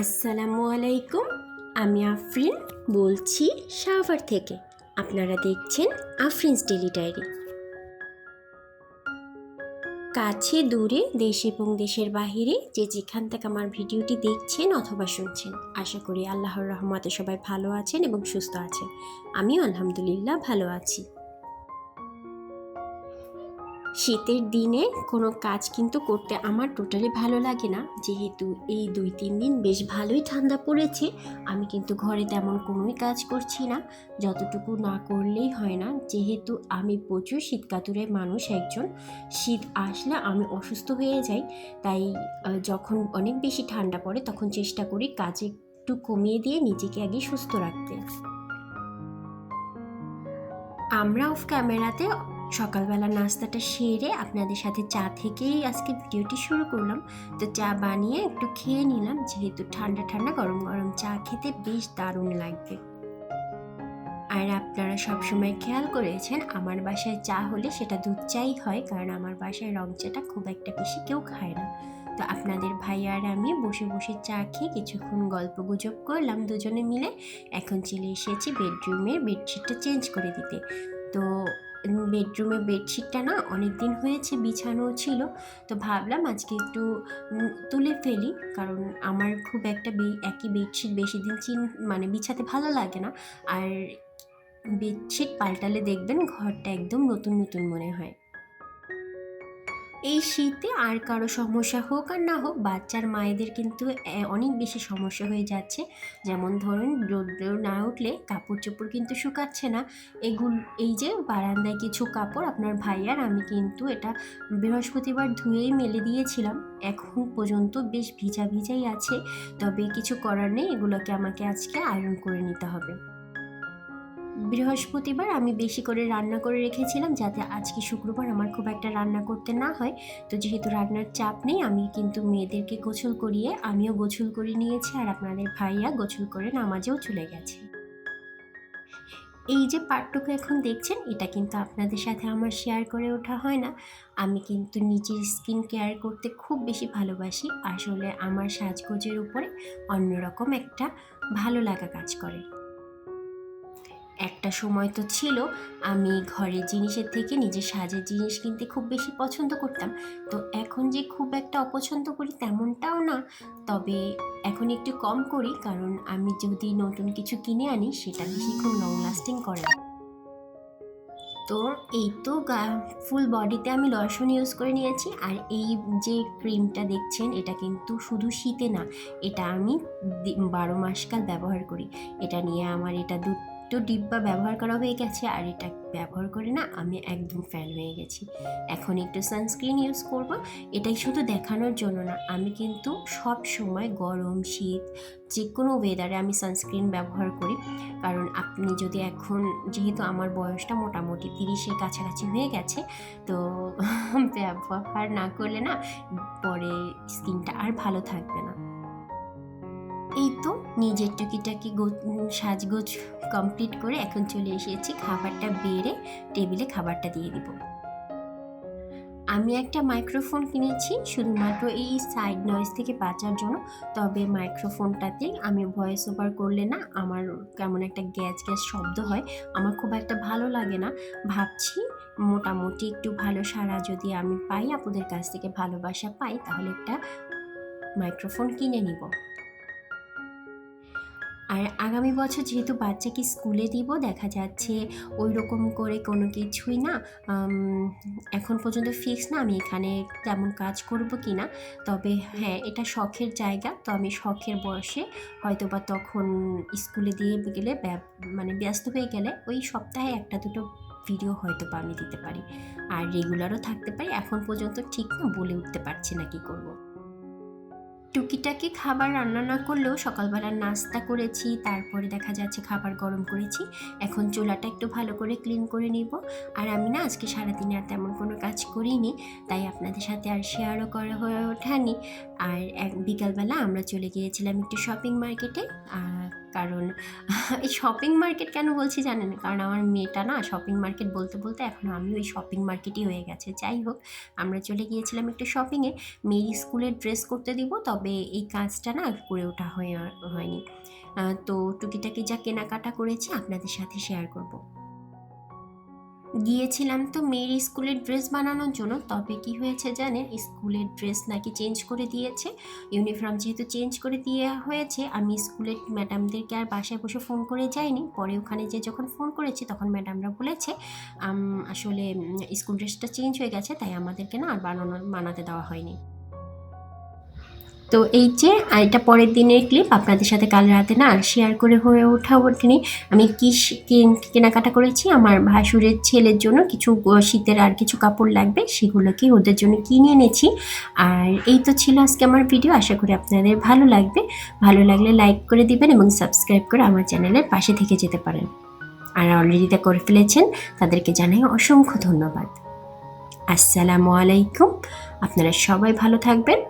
আসসালামু আলাইকুম, আমি আফরিন বলছি সাভার থেকে। আপনারা দেখছেন আফরিনস ডেলি ডায়েরি। কাছে, দূরে, দেশ এবং দেশের বাহিরে যে যেখান থেকে আমার ভিডিওটি দেখছেন অথবা শুনছেন, আশা করি আল্লাহর রহমতে সবাই ভালো আছেন এবং সুস্থ আছেন। আমিও আলহামদুলিল্লাহ ভালো আছি। শীতের দিনে কোনো কাজ কিন্তু করতে আমার টোটালি ভালো লাগে না। যেহেতু এই দুই, তিন দিন বেশ ভালোই ঠান্ডা পড়েছে, আমি কিন্তু ঘরে তেমন কোনোই কাজ করছি না। যতটুকু না করলেই হয় না। যেহেতু আমি প্রচুর শীতকাতুরের মানুষ একজন, শীত আসলে আমি অসুস্থ হয়ে যাই। তাই যখন অনেক বেশি ঠান্ডা পড়ে তখন চেষ্টা করি কাজে একটু কমিয়ে দিয়ে নিজেকে আগে সুস্থ রাখতে। আমরা অফ ক্যামেরাতে সকালবেলা নাস্তাটা সেরে আপনাদের সাথে চা থেকেই আজকে ভিডিওটি শুরু করলাম। তো চা বানিয়ে একটু খেয়ে নিলাম, যেহেতু ঠান্ডা ঠান্ডা গরম গরম চা খেতে বেশ দারুণ লাগবে। আর আপনারা সবসময় খেয়াল করেছেন, আমার বাসায় চা হলে সেটা দুধ চাই হয়, কারণ আমার বাসায় রং চাটা খুব একটা বেশি কেউ খায় না। তো আপনাদের ভাই আর আমি বসে বসে চা খেয়ে কিছুক্ষণ গল্প গুজব করলাম দুজনে মিলে। এখন চলে এসেছি বেডরুমের বেডশিটটা চেঞ্জ করে দিতে। তো বেডরুমে বেডশিটটা না অনেক দিন হয়েছে বিছানো ছিল। তো ভাবলাম আজকে একটু তুলে ফেলি। কারণ আমার খুব একটা একই বেডশিট বেশি দিন চিন মানে বিছাতে ভালো লাগে না। আর বেডশিট পাল্টালে দেখবেন ঘরটা একদম নতুন নতুন মনে হয়। এই শীতে আর কারও সমস্যা হোক আর না হোক, বাচ্চার মায়েদের কিন্তু অনেক বেশি সমস্যা হয়ে যাচ্ছে। যেমন ধরুন, রোদ্র না উঠলে কাপড় চোপড় কিন্তু শুকাচ্ছে না। এগুল, এই যে বারান্দায় কিছু কাপড়, আপনার ভাইয়ার, আমি কিন্তু এটা বৃহস্পতিবার ধুয়েই মেলে দিয়েছিলাম। এখন পর্যন্ত বেশ ভিজা ভিজাই আছে। তবে কিছু করার নেই, এগুলোকে আমাকে আজকে আয়রন করে নিতে হবে। বৃহস্পতিবার আমি বেশি করে রান্না করে রেখেছিলাম যাতে আজকে শুক্রবার আমার খুব একটা রান্না করতে না হয়। তো যেহেতু রান্নার চাপ নেই, আমি কিন্তু মেয়েদেরকে গোসল করিয়ে, আমিও গোসল করে নিয়েছি আর আপনাদের ভাইয়া গোসল করে নামাজেও চলে গেছে। এই যে পার্টটুকু এখন দেখছেন, এটা কিন্তু আপনাদের সাথে আমার শেয়ার করে ওঠা হয় না। আমি কিন্তু নিজের স্কিন কেয়ার করতে খুব বেশি ভালোবাসি। আসলে আমার সাজগোজের উপরে অন্যরকম একটা ভালো লাগা কাজ করে। একটা সময় তো ছিল, আমি ঘরের জিনিসের থেকে নিজের সাজের জিনিস কিনতে খুব বেশি পছন্দ করতাম। তো এখন যে খুব একটা অপছন্দ করি তেমনটাও না। তবে এখন একটু কম করি, কারণ আমি যদি নতুন কিছু কিনে আনি, সেটা বেশিক্ষণ লং লাস্টিং করে। না। তো এই তো ফুল বডিতে আমি লশন ইউজ করে নিয়েছি, আর এই যে ক্রিমটা দেখছেন, এটা কিন্তু শুধু শীতে না, এটা আমি দি- বারো মাসকাল ব্যবহার করি। এটা নিয়ে আমার এটা দুটো ডিব্বা ব্যবহার করা হয়ে গেছে, আর এটা ব্যবহার করে না আমি একদম ফ্যান হয়ে গেছি। এখন একটু সানস্ক্রিন ইউজ করব, এটাই শুধু দেখানোর জন্য না, আমি কিন্তু সব সময় গরম, শীত যে কোনো ওয়েদারে আমি সানস্ক্রিন ব্যবহার করি। কারণ আপনি যদি এখন, যেহেতু আমার বয়সটা মোটামুটি তিরিশের কাছাকাছি হয়ে গেছে, তো ব্যবহার না করলে না পরে স্কিনটা আর ভালো থাকবে না। এই তো নিজের টুকিটাকি সাজগোজ কমপ্লিট করে এখন চলে এসেছি খাবারটা বেড়ে টেবিলে খাবারটা দিয়ে দিব। আমি একটা মাইক্রোফোন কিনেছি শুধুমাত্র এই সাইড নয়েজ থেকে বাঁচার জন্য, তবে মাইক্রোফোনটাতে আমি ভয়েস ওভার করলে না আমার কেমন একটা গ্যাস গ্যাস শব্দ হয়, আমার খুব একটা ভালো লাগে না। ভাবছি মোটামুটি একটু ভালো সারা যদি আমি পাই, আপনাদের কাছ থেকে ভালোবাসা পাই, তাহলে একটা মাইক্রোফোন কিনে নিব। আর আগামী বছর যেহেতু বাচ্চাকে স্কুলে দিব, দেখা যাচ্ছে ওই রকম করে কোনো কিছুই না এখন পর্যন্ত ফিক্স না, আমি এখানে তেমন কাজ করব কি না তবে হ্যাঁ এটা শখের জায়গা, তো আমি শখের বয়সে হয়তো বা তখন স্কুলে দিয়ে গেলে মানে ব্যস্ত হয়ে গেলে ওই সপ্তাহে একটা দুটো ভিডিও হয়তো বা আমি দিতে পারি আর রেগুলারও থাকতে পারি, এখন পর্যন্ত ঠিক না, বলে উঠতে পারছি না কি করব। টুকিটাকি খাবার রান্না না করলেও সকালবেলা নাস্তা করেছি, তারপরে দেখা যাচ্ছে খাবার গরম করেছি। এখন চুলাটা একটু ভালো করে ক্লিন করে নিব। আর আমি না আজকে সারাদিনে আর তেমন কোনো কাজ করিনি, তাই আপনাদের সাথে আর শেয়ারও করা হয়ে ওঠানি। আর এক বিকালবেলা আমরা চলে গিয়েছিলাম একটু শপিং মার্কেটে আর কারণ এই শপিং মার্কেট কেন বলছি জানেন? কারণ আমার মেয়েটা না শপিং মার্কেট বলতে বলতে এখন আমি ওই শপিং মার্কেটই হয়ে গেছে। যাই হোক, আমরা চলে গিয়েছিলাম একটু শপিংয়ে মেয়ের স্কুলের ড্রেস করতে দিব, তবে এই কাজটা না করে ওঠা হয়ে, হয়নি। তো টুকিটাকি যা কেনাকাটা করেছি আপনাদের সাথে শেয়ার করব। গিয়েছিলাম তো মেয়ের স্কুলের ড্রেস বানানোর জন্য। তবে কি হয়েছে জানেন? স্কুলের ড্রেস নাকি চেঞ্জ করে দিয়েছে। ইউনিফর্ম যেহেতু চেঞ্জ করে দিয়ে হয়েছে, আমি স্কুলের ম্যাডামদেরকে আর বাসায় বসে ফোন করে যাইনি। পরে ওখানে যে যখন ফোন করেছি, তখন ম্যাডামরা বলেছে আসলে স্কুল ড্রেসটা চেঞ্জ হয়ে গেছে, তাই আমাদেরকে না আর বানানো, বানাতে দেওয়া হয়নি। তো এই যে এটা পরের দিনের ক্লিপ আপনাদের সাথে কাল রাতে না আর শেয়ার করে হয়ে ওঠা ওঠেনি আমি কি কেনাকাটা করেছি? আমার ভাসুরের ছেলের জন্য কিছু শীতের আর কিছু কাপড় লাগবে, সেগুলোকে ওদের জন্য কিনে এনেছি। আর এই তো ছিল আজকে আমার ভিডিও আশা করি আপনাদের ভালো লাগবে। ভালো লাগলে লাইক করে দিবেন এবং সাবস্ক্রাইব করে আমার চ্যানেলের পাশে থেকে যেতে পারেন। আর অলরেডি তা করে ফেলেছেন, তাদেরকে জানাই অসংখ্য ধন্যবাদ। আসসালামু আলাইকুম, আপনারা সবাই ভালো থাকবেন।